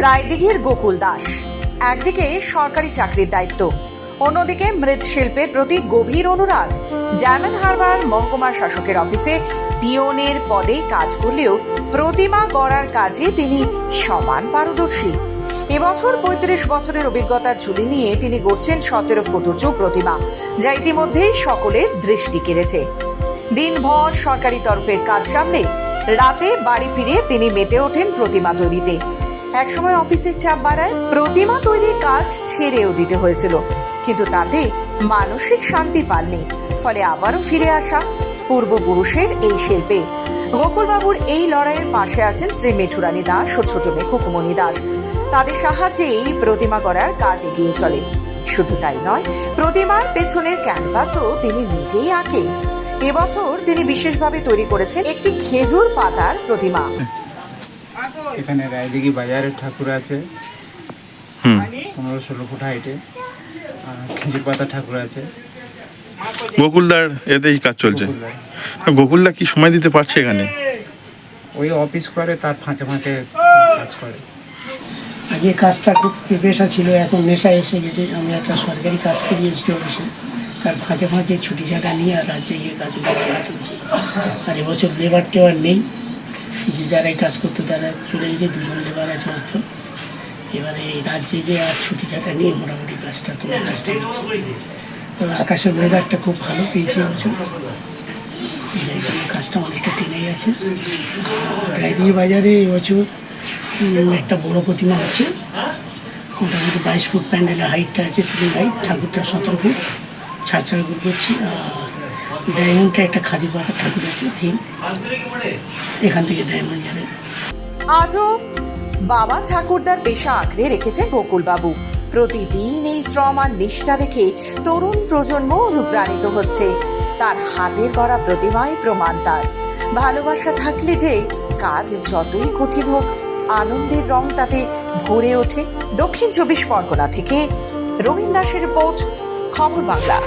রায়দিঘির গোকুল দাস। একদিকে সরকারি চাকরির দায়িত্ব, অন্যদিকে মৃৎশিল্পের প্রতি গভীর অনুরাগ। ডায়মন্ড হারবার মহকুমা শাসকের অফিসে পিওনের পদে কাজ করলেও প্রতিমা গড়ার কাজে তিনি সমান পারদর্শী। এবছর পঁয়ত্রিশ বছরের অভিজ্ঞতার ঝুলি নিয়ে তিনি গড়ছেন সতেরো ফুট উঁচু প্রতিমা, যা ইতিমধ্যেই সকলের দৃষ্টি কেড়েছে। দিনভর সরকারি তরফের কাজ সামলে রাতে বাড়ি ফিরে তিনি মেতে ওঠেন প্রতিমা তৈরিতে। একসময় অফিসের চাপ বাড়ায় প্রতিমা তৈরির কাজ ছেড়েও দিতে হয়েছিল। কিন্তু তাতে মানসিক শান্তি পাননি। ফলে আবারও ফিরে আসা পূর্বপুরুষের এই শিল্পে। গোকুলবাবুর এই লড়াইয়ের পাশে আছেন শ্রী মেঠুরানী দাস ও ছোট মেয়ে কুকুমণি দাস। তাদের সাহায্যে এই প্রতিমা করার কাজ এগিয়ে চলে। শুধু তাই নয়, প্রতিমার পেছনের ক্যানভাসও তিনি নিজেই আঁকেন। এবছর তিনি বিশেষভাবে তৈরি করেছেন একটি খেজুর পাতার প্রতিমা। এখানে রায়দিঘি বাজারের ঠাকুর আছে। হুম। পনেরো ষোলো ফুট হাইটে। আর খেজুর পাতা ঠাকুর আছে। গোকুলদার এতেই কাজ চলছে। গোকুলদা কি সময় দিতে পারছে এখানে? ওই অফিস করে তার ফাঁকে ফাঁকে কাজ করে। আগে কাজটা খুব পেশা ছিল এখন নেশা এসে গেছে। আমি একটা সরকারি কাজ করি এসডি অফিসে। তার ফাঁকে ফাঁকে ছুটি ছাটা নিয়ে আর রাজ্যে গিয়ে কাজগুলো করে তুলছি। আর এবছর লেবার টেবার নেই। যে যারা এই কাজ করতো তারা চলে গেছে, দুজন লেবার আছে মাত্র। এবারে এই রাজ্যে গিয়ে আর ছুটি ছাটা নিয়ে মোটামুটি কাজটা তোলার চেষ্টা করছি। তবে আকাশের ওয়েদারটা খুব ভালো পেয়েছি এবছর কাজটা অনেকটা টেনে গেছে। আর রায়দিঘি বাজারে এবছর একটা বড় প্রতিমা হচ্ছে। মোটামুটি বাইশ ফুট প্যান্ডেলের হাইটটা আছে সিলিং হাইট ঠাকুরটা সতেরো ফুট ছাড় করছি। আর ডায়মন্ডটা একটা খাদি পাতা ঠাকুর আছে থিম এখান থেকে ডায়মন্ড যাবে আজও বাবা ঠাকুরদার পেশা আঁকড়ে রেখেছেন বকুলবাবু। প্রতিদিন এই শ্রম আর নিষ্ঠা দেখে তরুণ প্রজন্ম অনুপ্রাণিত হচ্ছে। তার হাতের গড়া প্রতিমায় প্রমাণ তার। ভালোবাসা থাকলে যে কাজ যতই কঠিন হোক, আনন্দের রং তাতে ভরে ওঠে। দক্ষিণ চব্বিশ পরগনা থেকে রবীন দাসের রিপোর্ট, খবর বাংলা।